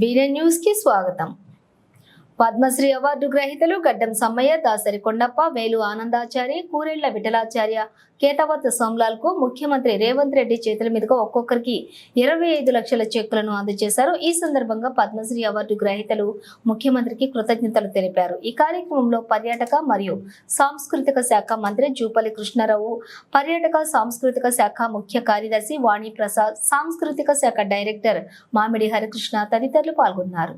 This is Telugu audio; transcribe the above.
బీనే న్యూస్కి స్వాగతం. పద్మశ్రీ అవార్డు గ్రహీతలు గడ్డం సమ్మయ్య దాసరి కొండప్ప వేలు ఆనందాచారి కూరెళ్ళ విఠలాచార్య కేతావత్ సోమ్లాల్కు ముఖ్యమంత్రి రేవంత్ రెడ్డి చేతుల మీదుగా ఒక్కొక్కరికి ఇరవై ఐదు లక్షల చెక్కులను అందజేశారు. ఈ సందర్భంగా పద్మశ్రీ అవార్డు గ్రహీతలు ముఖ్యమంత్రికి కృతజ్ఞతలు తెలిపారు. ఈ కార్యక్రమంలో పర్యాటక మరియు సాంస్కృతిక శాఖ మంత్రి జూపల్లి కృష్ణారావు పర్యాటక సాంస్కృతిక శాఖ ముఖ్య కార్యదర్శి వాణి ప్రసాద్ సాంస్కృతిక శాఖ డైరెక్టర్ మామిడి హరికృష్ణ తదితరులు పాల్గొన్నారు.